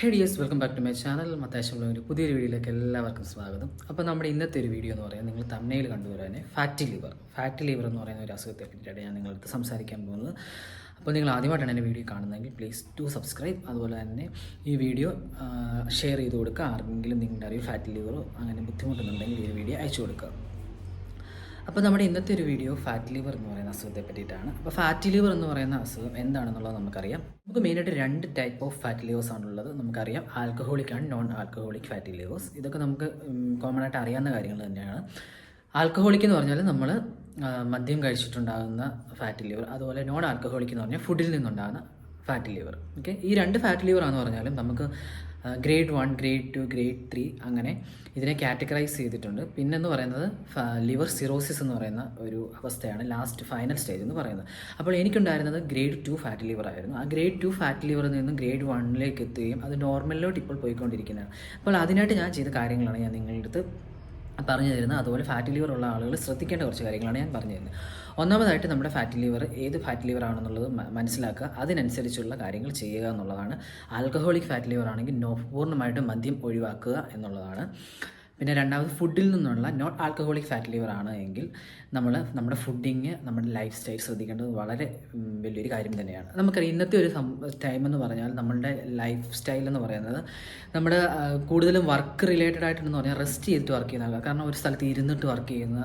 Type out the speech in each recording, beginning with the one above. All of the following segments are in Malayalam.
Hey dears welcome back to my channel മത്താശമുള്ള ഒരു പുതിയൊരു വീഡിയോയിലേക്ക് എല്ലാവർക്കും സ്വാഗതം. അപ്പോൾ നമ്മുടെ ഇന്നത്തെ ഒരു വീഡിയോ എന്ന് പറയുന്നത് നിങ്ങൾ തമ്മയിൽ കണ്ടുവരാനേ ഫാറ്റി ലിവർ ഫാറ്റി ലിവർ എന്ന് പറയുന്ന ഒരു അസുഖത്തെ പറ്റിയിട്ടാണ് ഞാൻ നിങ്ങളടുത്ത് സംസാരിക്കാൻ പോകുന്നത്. അപ്പോൾ നിങ്ങൾ ആദ്യമായിട്ടാണ് എന്റെ വീഡിയോ കാണുന്നതെങ്കിൽ പ്ലീസ് ടു സബ്സ്ക്രൈബ് അതുപോലെ തന്നെ ഈ വീഡിയോ ഷെയർ ചെയ്ത് കൊടുക്കുക. ആർക്കെങ്കിലും നിങ്ങളുടെ അറിവ് ഫാറ്റി ലിവറോ അങ്ങനെ ബുദ്ധിമുട്ടുന്നുണ്ടെങ്കിൽ ഈ വീഡിയോ അയച്ചു കൊടുക്കുക. അപ്പോൾ നമ്മുടെ ഇന്നത്തെ ഒരു വീഡിയോ ഫാറ്റ് ലിവർ എന്ന് പറയുന്ന അസുഖത്തെ പറ്റിയിട്ടാണ്. അപ്പോൾ ഫാറ്റ് ലിവർ എന്ന് പറയുന്ന അസുഖം എന്താണെന്നുള്ളത് നമുക്കറിയാം. നമുക്ക് മെയിനായിട്ട് രണ്ട് ടൈപ്പ് ഓഫ് ഫാറ്റ് ലിവേഴ്സ് ആണുള്ളത് നമുക്കറിയാം. Alcoholic and non alcoholic fat livers ഇതൊക്കെ നമുക്ക് കോമൺ ആയിട്ട് അറിയാവുന്ന കാര്യങ്ങൾ തന്നെയാണ്. ആൽക്കഹോളിക് എന്ന് പറഞ്ഞാൽ നമ്മൾ മദ്യം കഴിച്ചിട്ടുണ്ടാകുന്ന ഫാറ്റ് ലിവർ അതുപോലെ നോൺ ആൽക്കഹോളിക് എന്ന് പറഞ്ഞാൽ ഫുഡിൽ നിന്നുണ്ടാകുന്ന ഫാറ്റ് ലിവർ ഓക്കെ ഈ രണ്ട് ഫാറ്റ് ലിവർ ആണെന്ന് പറഞ്ഞാലും നമുക്ക് grade one grade two grade three അങ്ങനെ ഇതിനെ കാറ്റഗറൈസ് ചെയ്തിട്ടുണ്ട്. പിന്നെന്ന് പറയുന്നത് ലിവർ സിറോസിസ് എന്ന് പറയുന്ന ഒരു അവസ്ഥയാണ് ലാസ്റ്റ് ഫൈനൽ സ്റ്റേജ് എന്ന് പറയുന്നത്. അപ്പോൾ എനിക്കുണ്ടായിരുന്നത് ഗ്രേഡ് ടു ഫാറ്റ് ലിവർ ആയിരുന്നു. ആ ഗ്രേഡ് ടു ഫാറ്റ് ലിവറിൽ നിന്നും ഗ്രേഡ് വണ്ണിലേക്ക് എത്തുകയും അത് നോർമലിലോട്ട് ഇപ്പോൾ പോയിക്കൊണ്ടിരിക്കുന്നതാണ് അപ്പോൾ അതിനായിട്ട് ഞാൻ ചെയ്ത കാര്യങ്ങളാണ് ഞാൻ നിങ്ങളുടെ അടുത്ത് പറഞ്ഞു തരുന്നത്. അതുപോലെ ഫാറ്റ് ലിവർ ഉള്ള ആളുകൾ ശ്രദ്ധിക്കേണ്ട കുറച്ച് കാര്യങ്ങളാണ് ഞാൻ പറഞ്ഞു തരുന്നത്. ഒന്നാമതായിട്ട് നമ്മുടെ ഫാറ്റ് ലിവർ ഏത് ഫാറ്റ് ലിവർ ആണെന്നുള്ളത് മനസ്സിലാക്കുക. അതിനനുസരിച്ചുള്ള കാര്യങ്ങൾ ചെയ്യുക എന്നുള്ളതാണ്. ആൽക്കഹോളിക് ഫാറ്റ് ലിവർ ആണെങ്കിൽ നോ പൂർണമായിട്ടും മദ്യം ഒഴിവാക്കുക എന്നുള്ളതാണ്. പിന്നെ രണ്ടാമത് ഫുഡിൽ നിന്നുള്ള നോട്ട് ആൽക്കഹോളിക് ഫാറ്റ് ലിവർ ആണ് എങ്കിൽ നമ്മൾ നമ്മുടെ ഫുഡിങ് നമ്മുടെ ലൈഫ് സ്റ്റൈൽ ശ്രദ്ധിക്കേണ്ടത് വളരെ വലിയൊരു കാര്യം തന്നെയാണ്. നമുക്കറിയാം ഇന്നത്തെ ഒരു ടൈം എന്ന് പറഞ്ഞാൽ നമ്മളുടെ ലൈഫ് സ്റ്റൈൽ എന്ന് പറയുന്നത് നമ്മുടെ കൂടുതലും വർക്ക് റിലേറ്റഡ് ആയിട്ടെന്ന് പറഞ്ഞാൽ റെസ്റ്റ് ചെയ്തിട്ട് വർക്ക് ചെയ്യുന്ന ആളുകൾ കാരണം ഒരു സ്ഥലത്ത് ഇരുന്നിട്ട് വർക്ക് ചെയ്യുന്ന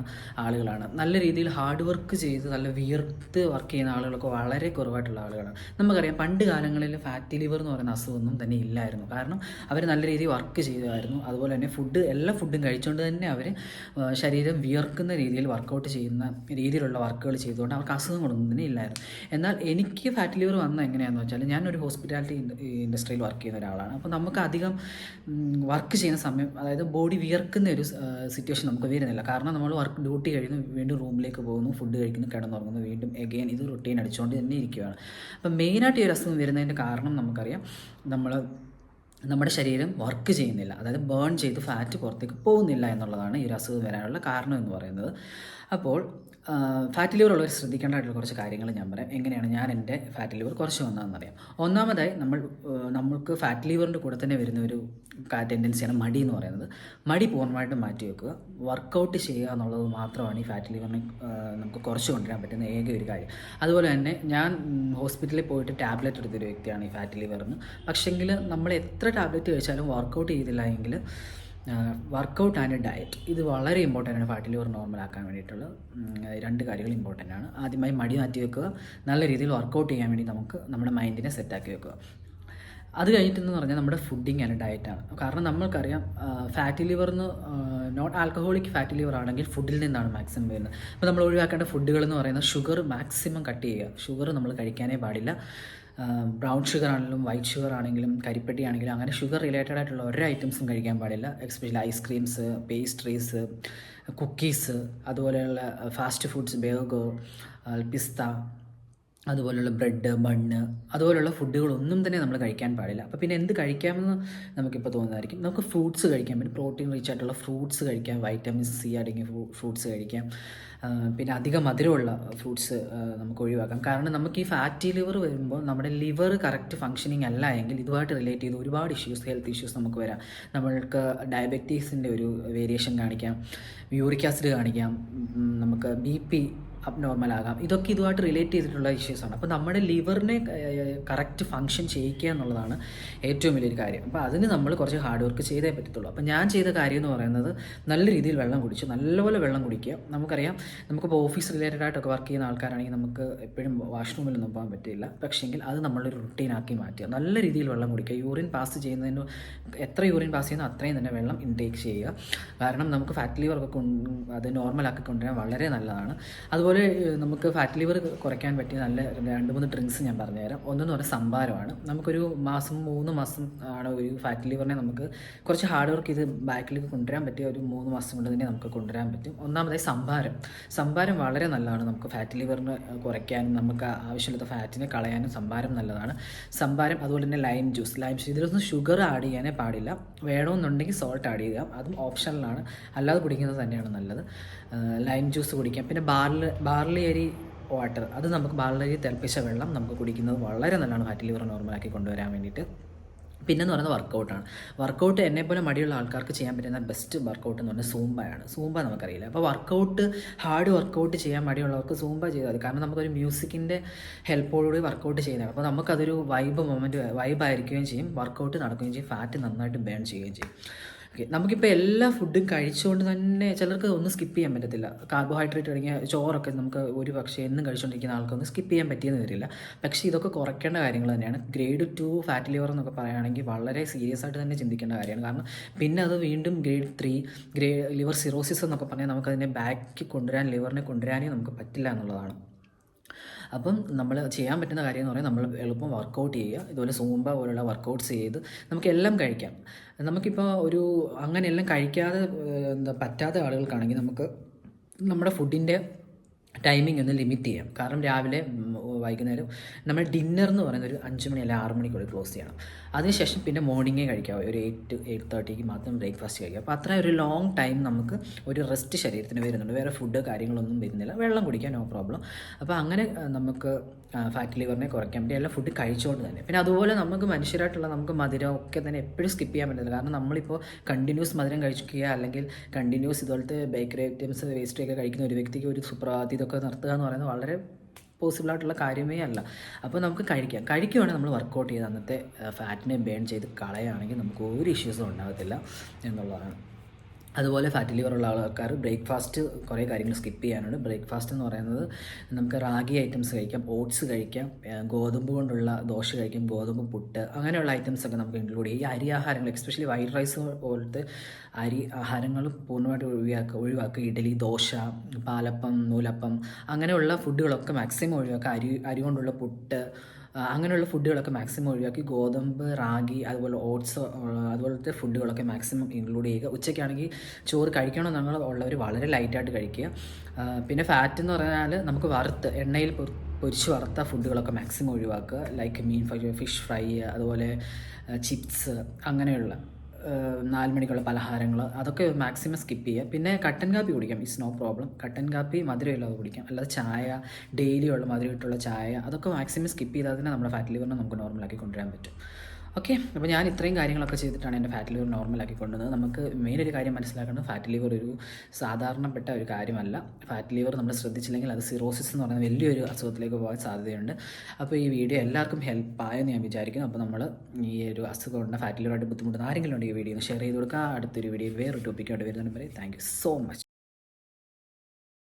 ആളുകളാണ്. നല്ല രീതിയിൽ ഹാർഡ് വർക്ക് ചെയ്ത് നല്ല വിയർത്ത് വർക്ക് ചെയ്യുന്ന ആളുകളൊക്കെ വളരെ കുറവായിട്ടുള്ള ആളുകളാണ്. നമുക്കറിയാം പണ്ട് കാലങ്ങളിൽ ഫാറ്റ് ലിവർ എന്ന് പറയുന്ന അസുഖമൊന്നും തന്നെ ഇല്ലായിരുന്നു. കാരണം അവർ നല്ല രീതിയിൽ വർക്ക് ചെയ്യുമായിരുന്നു അതുപോലെ തന്നെ ഫുഡ് എല്ലാ ഫുഡും കഴിച്ചുകൊണ്ട് തന്നെ അവർ ശരീരം വിയർക്കുന്ന രീതിയിൽ വർക്കൗട്ട് ചെയ്യുന്ന രീതിയിലുള്ള വർക്കുകൾ ചെയ്തുകൊണ്ട് അവർക്ക് അസുഖങ്ങളൊന്നും തന്നെ ഇല്ലായിരുന്നു. എന്നാൽ എനിക്ക് ഫാറ്റ് ലിവർ വന്ന എങ്ങനെയാണെന്ന് വെച്ചാൽ ഞാനൊരു ഹോസ്പിറ്റാലിറ്റി ഇൻഡസ്ട്രിയിൽ വർക്ക് ചെയ്യുന്ന ഒരാളാണ്. അപ്പോൾ നമുക്ക് അധികം വർക്ക് ചെയ്യുന്ന സമയം അതായത് ബോഡി വിയർക്കുന്ന ഒരു സിറ്റുവേഷൻ നമുക്ക് വരുന്നില്ല. കാരണം നമ്മൾ വർക്ക് ഡ്യൂട്ടി കഴിയുന്നു വീണ്ടും റൂമിലേക്ക് പോകുന്നു ഫുഡ് കഴിക്കുന്നു കിടന്നുറങ്ങുന്നു വീണ്ടും എഗെയിൻ ഇത് റൊട്ടീൻ അടിച്ചുകൊണ്ട് തന്നെ ഇരിക്കുകയാണ് അപ്പം മെയിനായിട്ട് ഈ ഒരു അസുഖം വരുന്നതിന്റെ കാരണം നമുക്കറിയാം. നമ്മൾ നമ്മുടെ ശരീരം വർക്ക് ചെയ്യുന്നില്ല. അതായത് ബേൺ ചെയ്ത് ഫാറ്റ് പുറത്തേക്ക് പോകുന്നില്ല എന്നുള്ളതാണ് ഈ ഒരു അസുഖം വരാനുള്ള കാരണം എന്ന് പറയുന്നത്. അപ്പോൾ ഫാറ്റ് ലിവർ ഉള്ളവർ ശ്രദ്ധിക്കേണ്ടതായിട്ടുള്ള കുറച്ച് കാര്യങ്ങൾ ഞാൻ പറയാം. എങ്ങനെയാണ് ഞാൻ എന്റെ ഫാറ്റ് ലിവർ കുറച്ച് വന്നതെന്നറിയാം ഒന്നാമതായി നമ്മൾ നമുക്ക് ഫാറ്റ് ലിവറിന്റെ കൂടെ തന്നെ വരുന്ന ഒരു ടെൻഡൻസിയാണ് മടി എന്ന് പറയുന്നത്. മടി പൂർണമായിട്ടും മാറ്റി വെക്കുക. വർക്കൗട്ട് ചെയ്യുക എന്നുള്ളത് മാത്രമാണ് ഈ ഫാറ്റ് ലിവറിനെ നമുക്ക് കുറച്ച് കൊണ്ടുവരാൻ പറ്റുന്ന ഏക ഒരു കാര്യം. അതുപോലെ തന്നെ ഞാൻ ഹോസ്പിറ്റലിൽ പോയിട്ട് ടാബ്ലറ്റ് എടുത്തൊരു വ്യക്തിയാണ് ഈ ഫാറ്റ് ലിവറിന് പക്ഷേങ്കിൽ നമ്മൾ എത്ര ടാബ്ലറ്റ് കഴിച്ചാലും വർക്കൗട്ട് ചെയ്തില്ല എങ്കിൽ വർക്കൗട്ട് ആൻഡ് ഡയറ്റ് ഇത് വളരെ ഇമ്പോർട്ടന്റ് ആണ്. ഫാറ്റ് ലിവർ നോർമലാക്കാൻ വേണ്ടിയിട്ടുള്ള രണ്ട് കാര്യങ്ങൾ ഇമ്പോർട്ടന്റ് ആണ്. ആദ്യമായി മടി മാറ്റി വെക്കുക. നല്ല രീതിയിൽ വർക്കൗട്ട് ചെയ്യാൻ വേണ്ടി നമുക്ക് നമ്മുടെ മൈൻഡിനെ സെറ്റാക്കി വെക്കുക. അത് കഴിഞ്ഞിട്ടെന്ന് പറഞ്ഞാൽ നമ്മുടെ ഫുഡിങ് ആൻഡ് ഡയറ്റാണ് കാരണം നമ്മൾക്കറിയാം ഫാറ്റി ലിവർ എന്ന് നോട്ട് ആൽക്കഹോളിക് ഫാറ്റി ലിവർ ആണെങ്കിൽ ഫുഡിൽ നിന്നാണ് മാക്സിമം വരുന്നത്. അപ്പോൾ നമ്മൾ ഒഴിവാക്കേണ്ട ഫുഡുകൾ എന്ന് പറയുന്നത് ഷുഗർ മാക്സിമം കട്ട് ചെയ്യുക. ഷുഗർ നമ്മൾ കഴിക്കാനേ പാടില്ല. ബ്രൗൺ ഷുഗർ ആണെങ്കിലും വൈറ്റ് ഷുഗർ ആണെങ്കിലും കരിപ്പെട്ടി ആണെങ്കിലും അങ്ങനെ ഷുഗർ റിലേറ്റഡ് ആയിട്ടുള്ള ഒരു ഐറ്റംസും കഴിക്കാൻ പാടില്ല. Especially ice creams pastries cookies അതുപോലെയുള്ള ഫാസ്റ്റ് ഫുഡ്സ് ബേഗോ പിസ്ത അതുപോലുള്ള ബ്രെഡ് ബണ്ണ് അതുപോലുള്ള ഫുഡുകളൊന്നും തന്നെ നമ്മൾ കഴിക്കാൻ പാടില്ല. അപ്പോൾ പിന്നെ എന്ത് കഴിക്കാമെന്ന് നമുക്കിപ്പോൾ തോന്നുന്നതായിരിക്കും. നമുക്ക് ഫ്രൂട്ട്സ് കഴിക്കാം പിന്നെ പ്രോട്ടീൻ റിച്ച് ആയിട്ടുള്ള ഫ്രൂട്ട്സ് കഴിക്കാം. വൈറ്റമിൻ സി അടങ്ങിയ ഫ്രൂട്ട്സ് കഴിക്കാം. പിന്നെ അധികം മധുരമുള്ള ഫ്രൂട്ട്സ് നമുക്ക് ഒഴിവാക്കാം. കാരണം നമുക്ക് ഈ ഫാറ്റി ലിവർ വരുമ്പോൾ നമ്മുടെ ലിവർ കറക്റ്റ് ഫങ്ഷനിങ് അല്ല എങ്കിൽ ഇതുമായിട്ട് റിലേറ്റ് ചെയ്ത് ഒരുപാട് ഇഷ്യൂസ് ഹെൽത്ത് ഇഷ്യൂസ് നമുക്ക് വരാം. നമ്മൾക്ക് ഡയബറ്റീസിന്റെ ഒരു വേരിയേഷൻ കാണിക്കാം. യൂറിക് ആസിഡ് കാണിക്കാം. നമുക്ക് ബി പി അബ്നോർമൽ ആകാം. ഇതൊക്കെ ഇതുമായിട്ട് റിലേറ്റ് ചെയ്തിട്ടുള്ള ഇഷ്യൂസാണ് അപ്പോൾ നമ്മുടെ ലിവറിനെ കറക്റ്റ് ഫങ്ഷൻ ചെയ്യിക്കുക എന്നുള്ളതാണ് ഏറ്റവും വലിയൊരു കാര്യം. അപ്പോൾ അതിന് നമ്മൾ കുറച്ച് ഹാർഡ് വർക്ക് ചെയ്തേ പറ്റത്തുള്ളൂ. അപ്പോൾ ഞാൻ ചെയ്ത കാര്യം എന്ന് പറയുന്നത് നല്ല രീതിയിൽ വെള്ളം കുടിച്ചു നല്ലപോലെ വെള്ളം കുടിക്കുക. നമുക്കറിയാം നമുക്കിപ്പോൾ ഓഫീസ് റിലേറ്റഡ് ആയിട്ടൊക്കെ വർക്ക് ചെയ്യുന്ന ആൾക്കാരാണെങ്കിൽ നമുക്ക് എപ്പോഴും വാഷ്റൂമിലൊന്നും പോകാൻ പറ്റില്ല. പക്ഷേങ്കിൽ അത് നമ്മളൊരു റുട്ടീനാക്കി മാറ്റുക. നല്ല രീതിയിൽ വെള്ളം കുടിക്കുക. യൂറിൻ പാസ് ചെയ്യുന്നതിന് എത്ര യൂറിൻ പാസ് ചെയ്യുന്നോ അത്രയും തന്നെ വെള്ളം ഇൻടേക്ക് ചെയ്യുക. കാരണം നമുക്ക് ഫാറ്റ് ലിവർ ഒക്കെ അത് നോർമലാക്കി കൊണ്ടുവരാൻ വളരെ നല്ലതാണ്. അതുപോലെ ഏഹ്, നമുക്ക് ഫാറ്റ് ലിവർ കുറയ്ക്കാൻ പറ്റിയ നല്ല രണ്ട് മൂന്ന് ഡ്രിങ്ക്സ് ഞാൻ പറഞ്ഞുതരാം. ഒന്നെന്ന് പറഞ്ഞാൽ സംഭാരമാണ്. നമുക്കൊരു മാസം മൂന്ന് മാസം ആണ് ഒരു ഫാറ്റ് ലിവറിനെ നമുക്ക് കുറച്ച് ഹാർഡ് വർക്ക് ചെയ്ത് ബാക്കിലേക്ക് കൊണ്ടുവരാൻ പറ്റിയ ഒരു മൂന്ന് മാസം കൊണ്ട് തന്നെ നമുക്ക് കൊണ്ടുവരാൻ പറ്റും. ഒന്നാമതായി സംഭാരം. സംഭാരം വളരെ നല്ലതാണ്. നമുക്ക് ഫാറ്റ് ലിവറിന് കുറയ്ക്കാനും നമുക്ക് ആവശ്യമില്ലാത്ത ഫാറ്റിനെ കളയാനും സംഭാരം നല്ലതാണ്. സംഭാരം അതുപോലെ തന്നെ ലൈം ജ്യൂസ് ലൈം ജ്യൂസ് ഇതിലൊന്നും ഷുഗർ ആഡ് ചെയ്യാനേ പാടില്ല. വേണമെന്നുണ്ടെങ്കിൽ സോൾട്ട് ആഡ് ചെയ്യുക. അതും ഓപ്ഷണലാണ് അല്ലാതെ കുടിക്കുന്നത് തന്നെയാണ് നല്ലത്. ലൈം ജ്യൂസ് കുടിക്കാം. പിന്നെ ബാർലി ബാർലി അരി വാട്ടർ അത് നമുക്ക് ബാർലി അരി തിളപ്പിച്ച വെള്ളം നമുക്ക് കുടിക്കുന്നത് വളരെ നല്ലതാണ് ഫാറ്റ് ലിവർ നോർമലാക്കി കൊണ്ടുവരാൻ വേണ്ടിയിട്ട്. പിന്നെന്ന് പറയുന്നത് വർക്കൗട്ടാണ് വർക്കൗട്ട് എന്നെപ്പോലെ മടിയുള്ള ആൾക്കാർക്ക് ചെയ്യാൻ പറ്റുന്ന ബെസ്റ്റ് വർക്കൗട്ട് എന്ന് പറഞ്ഞാൽ സൂമ്പയാണ് സൂമ്പ നമുക്കറിയില്ല. അപ്പോൾ വർക്കൗട്ട് ഹാർഡ് വർക്കൗട്ട് ചെയ്യാൻ മടിയുള്ളവർക്ക് സൂമ്പ ചെയ്താൽ മതി. കാരണം നമുക്കൊരു മ്യൂസിക്കിന്റെ ഹെൽപ്പോടുകൂടി വർക്കൗട്ട് ചെയ്യുന്നതാണ്. അപ്പോൾ നമുക്കതൊരു വൈബ് മൊമെന്റ് വൈബായിരിക്കുകയും ചെയ്യും. വർക്കൗട്ട് നടക്കുകയും ചെയ്യും. ഫാറ്റ് നന്നായിട്ട് ബേൺ ചെയ്യുകയും ചെയ്യും. ഓക്കെ. നമുക്കിപ്പോൾ എല്ലാ ഫുഡും കഴിച്ചുകൊണ്ട് തന്നെ ചിലർക്ക് ഒന്നും സ്കിപ്പ് ചെയ്യാൻ പറ്റത്തില്ല. കാർബോഹൈഡ്രേറ്റ് തുടങ്ങിയ ചോറൊക്കെ നമുക്ക് ഒരു പക്ഷേ എന്നും കഴിച്ചുകൊണ്ടിരിക്കുന്ന ആൾക്കൊന്നും സ്കിപ്പ് ചെയ്യാൻ പറ്റിയെന്ന് വരില്ല. പക്ഷേ ഇതൊക്കെ കുറയ്ക്കേണ്ട കാര്യങ്ങൾ തന്നെയാണ്. ഗ്രേഡ് ടു ഫാറ്റ് ലിവർ എന്നൊക്കെ പറയുകയാണെങ്കിൽ വളരെ സീരിയസ് ആയിട്ട് തന്നെ ചിന്തിക്കേണ്ട കാര്യമാണ്. കാരണം പിന്നെ അത് വീണ്ടും grade three grey liver cirrhosis എന്നൊക്കെ പറഞ്ഞാൽ നമുക്കതിനെ ബാക്കി കൊണ്ടുവരാൻ ലിവറിനെ കൊണ്ടുവരാനേ നമുക്ക് പറ്റില്ല എന്നുള്ളതാണ്. അപ്പം നമ്മൾ ചെയ്യാൻ പറ്റുന്ന കാര്യം എന്ന് പറഞ്ഞാൽ നമ്മൾ എളുപ്പം വർക്കൗട്ട് ചെയ്യുക ഇതുപോലെ സൂമ്പ പോലുള്ള വർക്കൗട്ട്സ് ചെയ്ത് നമുക്ക് എല്ലാം കഴിക്കാം. നമുക്കിപ്പോൾ ഒരു അങ്ങനെ എല്ലാം കഴിക്കാതെ എന്താ പറ്റാത്ത ആളുകൾക്കാണെങ്കിൽ നമുക്ക് നമ്മുടെ ഫുഡിന്റെ ടൈമിംഗ് ഒന്ന് ലിമിറ്റ് ചെയ്യാം. കാരണം രാവിലെ വൈകുന്നേരം നമ്മൾ ഡിന്നർ എന്ന് പറയുന്ന ഒരു അഞ്ച് മണി അല്ലെങ്കിൽ ആറ് മണിക്കൂടെ ക്ലോസ് ചെയ്യണം. അതിനുശേഷം പിന്നെ മോർണിംഗേ കഴിക്കാം ഒരു എയ്റ്റ് എയ്റ്റ് തേർട്ടിക്ക് മാത്രം ബ്രേക്ക്ഫാസ്റ്റ് കഴിക്കുക. അപ്പോൾ അത്ര ഒരു ലോങ് ടൈം നമുക്ക് ഒരു റെസ്റ്റ് ശരീരത്തിന് വരുന്നുണ്ട്. വേറെ ഫുഡ് കാര്യങ്ങളൊന്നും വരുന്നില്ല. വെള്ളം കുടിക്കാൻ നോ പ്രോബ്ലം അപ്പോൾ അങ്ങനെ നമുക്ക് ഫാറ്റ് ലിവറിനെ കുറയ്ക്കാൻ വേണ്ടി എല്ലാ ഫുഡ് കഴിച്ചുകൊണ്ട് തന്നെ. പിന്നെ അതുപോലെ നമുക്ക് മനുഷ്യരായിട്ടുള്ള നമുക്ക് മധുരം ഒക്കെ തന്നെ എപ്പോഴും സ്കിപ്പ് ചെയ്യാൻ പറ്റില്ല കാരണം നമ്മളിപ്പോൾ കണ്ടിന്യൂസ് മധുരം കഴിക്കുക അല്ലെങ്കിൽ കണ്ടിന്യൂസ് ഇതുപോലത്തെ ബേക്കറി ഐറ്റംസ് വേസ്റ്റ് ഒക്കെ കഴിക്കുന്ന ഒരു വ്യക്തിക്ക് ഒരു സുപ്രഭാതി ഇതൊക്കെ നിർത്തുക എന്ന് പറയുന്നത് വളരെ പോസിബിൾ ആയിട്ടുള്ള കാര്യമേ അല്ല. അപ്പോൾ നമുക്ക് കഴിക്കാം. കഴിക്കുവാണെങ്കിൽ നമ്മൾ വർക്കൗട്ട് ചെയ്ത് അന്നത്തെ ഫാറ്റിനെ ബേൺ ചെയ്ത് കളയുകയാണെങ്കിൽ നമുക്ക് ഒരു ഇഷ്യൂസും ഉണ്ടാകത്തില്ല എന്നുള്ളതാണ്. അതുപോലെ ഫാറ്റ് ലിവർ ഉള്ള ആൾക്കാർ ബ്രേക്ക്ഫാസ്റ്റ് കുറേ കാര്യങ്ങൾ സ്കിപ്പ് ചെയ്യാനുണ്ട്. ബ്രേക്ക്ഫാസ്റ്റ് എന്ന് പറയുന്നത് നമുക്ക് റാഗി ഐറ്റംസ് കഴിക്കാം ഓട്സ് കഴിക്കാം ഗോതമ്പ് കൊണ്ടുള്ള ദോശ കഴിക്കാം ഗോതമ്പ് പുട്ട് അങ്ങനെയുള്ള ഐറ്റംസ് ഒക്കെ നമുക്ക് ഇൻക്ലൂഡ് ചെയ്യാം. ഈ അരി ആഹാരങ്ങൾ എക്സ്പെഷ്യലി വൈറ്റ് റൈസ് പോലത്തെ അരി ആഹാരങ്ങൾ പൂർണമായിട്ട് ഒഴിവാക്കുക ഒഴിവാക്കുക. ഇഡലി ദോശ പാലപ്പം നൂലപ്പം അങ്ങനെയുള്ള ഫുഡുകളൊക്കെ മാക്സിമം ഒഴിവാക്കുക. അരി അരി കൊണ്ടുള്ള പുട്ട് അങ്ങനെയുള്ള ഫുഡുകളൊക്കെ മാക്സിമം ഒഴിവാക്കി. ഗോതമ്പ് റാഗി അതുപോലെ ഓട്സ് അതുപോലത്തെ ഫുഡുകളൊക്കെ മാക്സിമം ഇൻക്ലൂഡ് ചെയ്യുക. ഉച്ചയ്ക്കാണെങ്കിൽ ചോറ് കഴിക്കണമെന്നുള്ള ഉള്ളവർ വളരെ ലൈറ്റായിട്ട് കഴിക്കുക. പിന്നെ ഫാറ്റ് എന്ന് പറഞ്ഞാൽ നമുക്ക് വറുത്ത് എണ്ണയിൽ പൊരിച്ച് വറുത്ത ഫുഡുകളൊക്കെ മാക്സിമം ഒഴിവാക്കുക. ലൈക്ക് മീൻ ഫിഷ് ഫ്രൈ അതുപോലെ ചിപ്സ് അങ്ങനെയുള്ള. നാല് മണിക്കുള്ള പലഹാരങ്ങൾ അതൊക്കെ മാക്സിമം സ്കിപ്പ് ചെയ്യുക. പിന്നെ കട്ടൻ കാപ്പി കുടിക്കാം. ഇറ്റ്സ് നോ പ്രോബ്ലം കട്ടൻ കാപ്പി മധുരമില്ലാതെ കുടിക്കാം. അല്ലാതെ ചായ ഡെയിലി ഉള്ള മധുരമായിട്ടുള്ള ചായ അതൊക്കെ മാക്സിമം സ്കിപ്പ് ചെയ്താൽ തന്നെ നമ്മുടെ ഫാറ്റ് ലിവറിനെ നമുക്ക് നോർമലാക്കി കൊണ്ടുവരാൻ പറ്റും. ഓക്കെ അപ്പോൾ ഞാൻ ഇത്രയും കാര്യങ്ങളൊക്കെ ചെയ്തിട്ടാണ് എന്റെ ഫാറ്റ് ലിവർ നോർമലാക്കി കൊണ്ടുവന്നത്. നമുക്ക് മെയിൻ ഒരു കാര്യം മനസ്സിലാക്കേണ്ടത് ഫാറ്റ് ലിവർ ഒരു സാധാരണപ്പെട്ട ഒരു കാര്യമല്ല. ഫാറ്റ് ലിവർ നമ്മൾ ശ്രദ്ധിച്ചില്ലെങ്കിൽ അത് സിറോസിസ് എന്ന് പറയുന്ന വലിയൊരു അസുഖത്തിലേക്ക് പോകാൻ സാധ്യതയുണ്ട്. അപ്പോൾ ഈ വീഡിയോ എല്ലാവർക്കും ഹെൽപ്പ് ആയെന്ന് ഞാൻ വിചാരിക്കുന്നു. അപ്പോൾ നമ്മൾ ഈ ഒരു അസുഖം ഉണ്ട് ഫാറ്റ് ലിവറായിട്ട് ബുദ്ധിമുട്ടുന്ന ആരെങ്കിലും ഉണ്ടെങ്കിൽ ഈ വീഡിയോ ഒന്ന് ഷെയർ ചെയ്ത് കൊടുക്കുക. അടുത്തൊരു വീഡിയോ വേറൊരു ടോപ്പിക്കായിട്ട് വരുന്നുണ്ട് താങ്ക് യു സോ മച്ച്